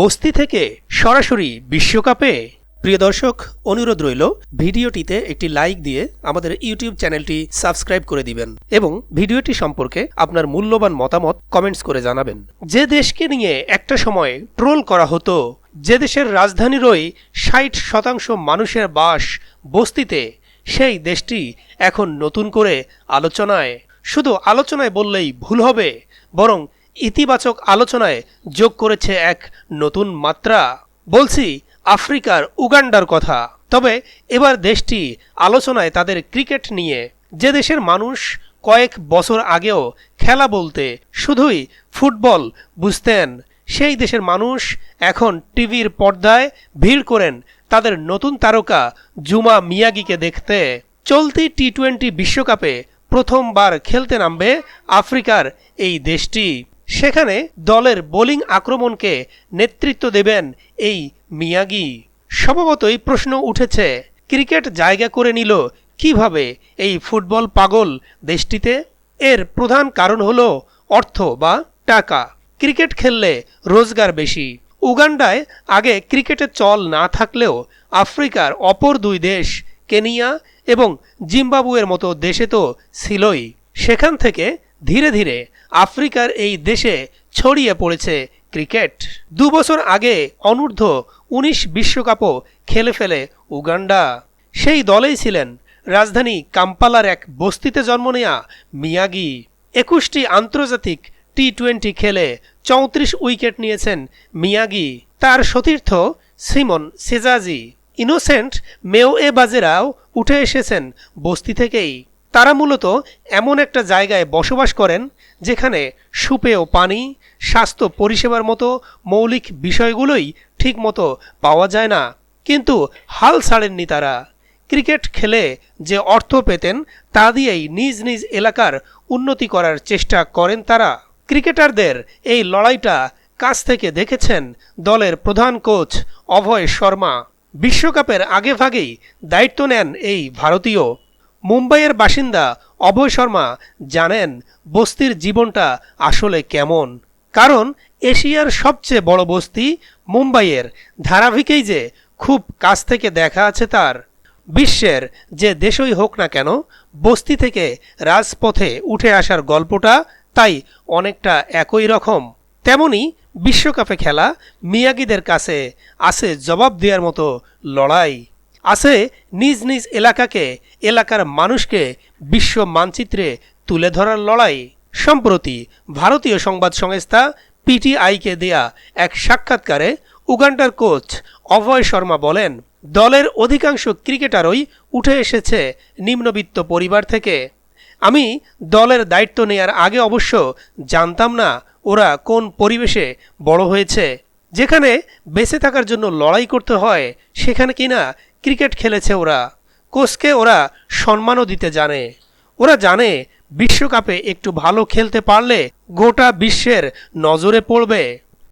বস্তি থেকে সরাসরি বিশ্বকাপে। প্রিয় দর্শক, অনুরোধ রইল, ভিডিওটিতে একটি লাইক দিয়ে আমাদের ইউটিউব চ্যানেলটি সাবস্ক্রাইব করে দিবেন এবং ভিডিওটি সম্পর্কে আপনার মূল্যবান মতামত কমেন্টস করে জানাবেন। যে দেশকে নিয়ে একটা সময় ট্রোল করা হতো, যে দেশের রাজধানীরই ষাট শতাংশ মানুষের বাস বস্তিতে, সেই দেশটি এখন নতুন করে আলোচনায়। শুধু আলোচনায় বললেই ভুল হবে, বরং ইতিবাচক আলোচনায় যোগ করেছে এক নতুন মাত্রা। বলছি, আফ্রিকার উগান্ডার কথা। তবে এবার দেশটি আলোচনায় তাদের ক্রিকেট নিয়ে। যে দেশের মানুষ কয়েক বছর আগেও খেলা বলতে শুধুই ফুটবল বুঝতেন, সেই দেশের মানুষ এখন টিভির পর্দায় ভিড় করেন তাদের নতুন তারকা জুমা মিয়াগিকে দেখতে। চলতি টি টোয়েন্টি বিশ্বকাপে প্রথমবার খেলতে নামবে আফ্রিকার এই দেশটি। সেখানে দলের বোলিং আক্রমণকে নেতৃত্ব দেবেন এই মিয়াগি। স্বভাবতই প্রশ্ন উঠেছে, ক্রিকেট জায়গা করে নিল কীভাবে এই ফুটবল পাগল দেশটিতে? এর প্রধান কারণ হল অর্থ বা টাকা। ক্রিকেট খেললে রোজগার বেশি। উগান্ডায় আগে ক্রিকেটের চল না থাকলেও আফ্রিকার অপর দুই দেশ, কেনিয়া এবং জিম্বাবুয়ের মতো দেশে তো ছিলই। সেখান থেকে ধীরে ধীরে আফ্রিকার এই দেশে ছড়িয়ে পড়েছে ক্রিকেট। দু বছর আগে অনূর্ধ্ব উনিশ বিশ্বকাপও খেলে ফেলে উগান্ডা। সেই দলেই ছিলেন রাজধানী কাম্পালার এক বস্তিতে জন্ম নেয়া মিয়াগি। একুশটি আন্তর্জাতিক টি টোয়েন্টি খেলে চৌত্রিশ উইকেট নিয়েছেন মিয়াগি। তার সতীর্থ সিমন সেজাজি। ইনোসেন্ট মেও এ বাজেরাও উঠে এসেছেন বস্তি থেকেই। তারা মূলত এমন একটা জায়গায় বসবাস করেন যেখানে সুপেয় পানি, স্বাস্থ্য পরিষেবার মতো মৌলিক বিষয়গুলোই ঠিকমতো পাওয়া যায় না। কিন্তু হাল ছাড়েননি তারা। ক্রিকেট খেলে যে অর্থ পেতেন, তা দিয়েই নিজ নিজ এলাকার উন্নতি করার চেষ্টা করেন তারা। ক্রিকেটারদের এই লড়াইটা কাছ থেকে দেখেছেন দলের প্রধান কোচ অভয় শর্মা। বিশ্বকাপের আগে ভাগেই দায়িত্ব নেন এই ভারতীয়। মুম্বাইয়ের বাসিন্দা অভয় শর্মা জানেন, বস্তির জীবনটা আসলে কেমন। কারণ এশিয়ার সবচেয়ে বড় বস্তি মুম্বাইয়ের। ধারাবাহিকেই যে খুব কাছ থেকে দেখা আছে তার। বিশ্বের যে দেশই হোক না কেন, বস্তি থেকে রাজপথে উঠে আসার গল্পটা তাই অনেকটা একই রকম। তেমনি বিশ্বকাপে খেলা মিয়াগিদের কাছে আছে জবাব দেওয়ার মতো লড়াই। আছে নিজ নিজ এলাকাকে, এলাকার মানুষকে বিশ্ব মানচিত্রে তুলে ধরার লড়াই। সম্প্রতি ভারতীয় সংবাদ সংস্থা পিটিআইকে দেয়া এক সাক্ষাৎকারে উগান্ডার কোচ অভয় শর্মা বলেন, দলের অধিকাংশ ক্রিকেটারই উঠে এসেছে নিম্নবিত্ত পরিবার থেকে। আমি দলের দায়িত্ব নেয়ার আগে অবশ্য জানতাম না ওরা কোন পরিবেশে বড় হয়েছে। যেখানে বেঁচে থাকার জন্য লড়াই করতে হয়, সেখানে কিনা ক্রিকেট খেলেছে ওরা। কোচকে ওরা সম্মানও দিতে জানে। ওরা জানে বিশ্বকাপে একটু ভালো খেলতে পারলে গোটা বিশ্বের নজরে পড়বে।